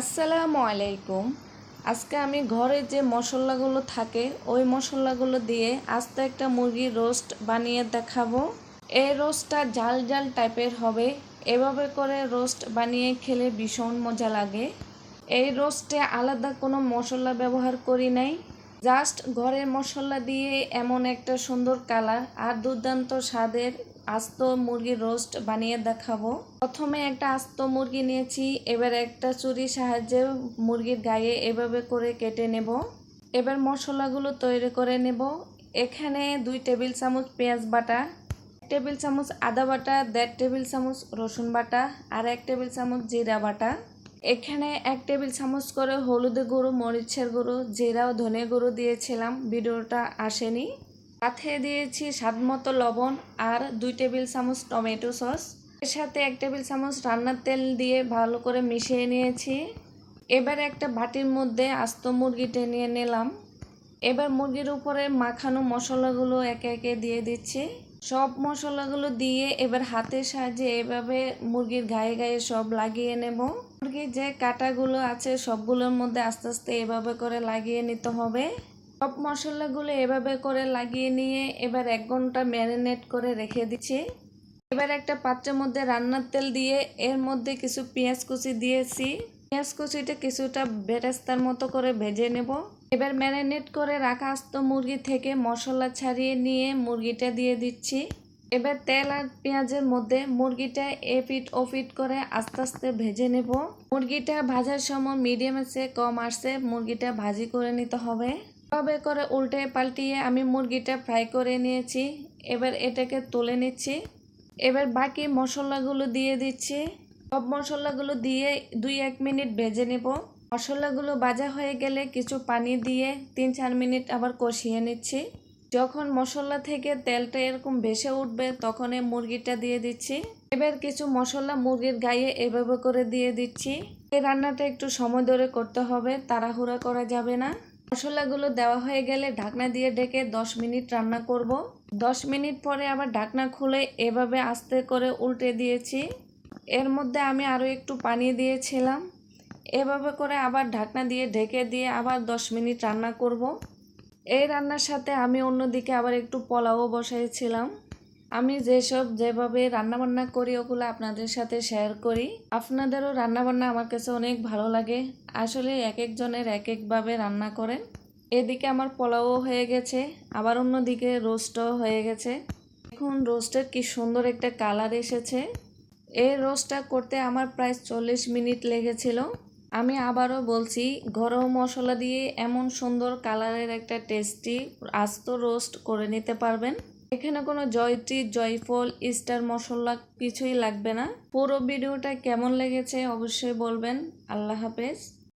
আসসালামু আলাইকুম। আজকে আমি ঘরে যে মশলাগুলো থাকে, ওই মশলাগুলো দিয়ে আস্তে একটা মুরগির রোস্ট বানিয়ে দেখাবো। এই রোস্টটা জাল জাল টাইপের হবে, এভাবে করে রোস্ট বানিয়ে খেলে ভীষণ মজা লাগে। এই রোস্টে আলাদা কোনো মশলা ব্যবহার করি নাই। জাস্ট ঘরের মশলা দিয়ে এমন একটা সুন্দর কালার আর দুর্দান্ত স্বাদের আস্ত মুরগির রোস্ট বানিয়ে দেখাবো। প্রথমে একটা আস্ত মুরগি নিয়েছি, এবার একটা চুরির সাহায্যে মুরগির গায়ে এভাবে করে কেটে নেব। এবার মশলাগুলো তৈরি করে নেব। এখানে দুই টেবিল চামচ পেঁয়াজ বাটা টেবিল চামচ আদা বাটা, দেড় টেবিল চামচ রসুন বাটা আর এক টেবিল চামচ জিরা বাটা। এখানে এক টেবিল চামচ করে হলুদের গুঁড়ো, মরিচের গুঁড়ো জিরা ও ধনে গুঁড়ো দিয়েছিলাম। ভিডিওটা আসেনি। সাথে দিয়েছি স্বাদ মতো লবণ আর দুই টেবিল চামচ টমেটো সস। এর সাথে এক টেবিল চামচ রান্নার তেল দিয়ে ভালো করে মিশিয়ে নিয়েছি। এবার একটা বাটির মধ্যে আস্ত মুরগিটা নিয়ে নিলাম। এবার মুরগির উপরে মাখানো মশলাগুলো একে একে দিয়ে দিচ্ছি। সব মশলাগুলো দিয়ে এবার হাতের সাহায্যে এভাবে মুরগির গায়ে গায়ে সব লাগিয়ে নেব। মুরগির যে কাটাগুলো আছে সবগুলোর মধ্যে আস্তে আস্তে এভাবে করে লাগিয়ে নিতে হবে। সব মশলাগুলো এভাবে করে লাগিয়ে নিয়ে এবার এক ঘণ্টা ম্যারিনেট করে রেখে দিচ্ছি। এবার একটা পাত্রের মধ্যে রান্নার তেল দিয়ে এর মধ্যে কিছু পেঁয়াজ কুচি দিয়েছি। পেঁয়াজ কুচিটা কিছুটা বেরেস্তার মতো করে ভেজে নেব। এবার ম্যারিনেট করে রাখা আস্ত মুরগি থেকে মশলা ছাড়িয়ে নিয়ে মুরগিটা দিয়ে দিচ্ছি। এবার তেল আর পেঁয়াজের মধ্যে মুরগিটা এপিট ওপিট করে আস্তে আস্তে ভেজে নেব। মুরগিটা ভাজার সময় মিডিয়াম আছে কম আসছে, মুরগিটা ভাজি করে নিতে হবে। তবে করে উল্টে পাল্টিয়ে আমি মুরগিটা ফ্রাই করে নিয়েছি। এবার এটাকে তুলে নিচ্ছি। এবার বাকি মশলাগুলো দিয়ে দিচ্ছি। সব মশলাগুলো দিয়ে দুই এক মিনিট ভেজে নেব। মশলাগুলো ভাজা হয়ে গেলে কিছু পানি দিয়ে তিন চার মিনিট আবার কষিয়ে নিচ্ছি। যখন মশলা থেকে তেলটা এরকম ভেসে উঠবে তখন এই মুরগিটা দিয়ে দিচ্ছি। এবার কিছু মশলা মুরগির গায়ে এভাবে করে দিয়ে দিচ্ছি। এই রান্নাটা একটু সময় ধরে করতে হবে, তাড়াহুড়া করা যাবে না। মশলাগুলো দেওয়া হয়ে গেলে ঢাকনা দিয়ে ঢেকে দশ মিনিট রান্না করব। দশ মিনিট পরে আবার ঢাকনা খুলে এভাবে আস্তে করে উল্টে দিয়েছি। এর মধ্যে আমি আরও একটু পানি দিয়েছিলাম। এভাবে করে আবার ঢাকনা দিয়ে ঢেকে দিয়ে আবার দশ মিনিট রান্না করব। এই রান্নার সাথে আমি অন্যদিকে আবার একটু পোলাও বসাইছিলাম। আমি যেসব যেভাবে রান্নাবান্না করি, ওগুলো আপনাদের সাথে শেয়ার করি। আপনাদেরও রান্নাবান্না আমার কাছে অনেক ভালো লাগে। আসলে এক একজনের এক একভাবে রান্না করেন। এদিকে আমার পোলাও হয়ে গেছে, আবার অন্যদিকে রোস্টও হয়ে গেছে। এখন রোস্টের কি সুন্দর একটা কালার এসেছে। এই রোস্টটা করতে আমার প্রায় চল্লিশ মিনিট লেগেছিল। আমি আবারও বলছি, গরম মশলা দিয়ে এমন সুন্দর কালারের একটা টেস্টি আস্ত রোস্ট করে নিতে পারবেন। এখানে কোনো জয়ত্রী জয়ফল স্টার মশলা কিছুই লাগবে না। পুরো ভিডিওটা কেমন লেগেছে অবশ্যই বলবেন। আল্লাহ হাফেজ।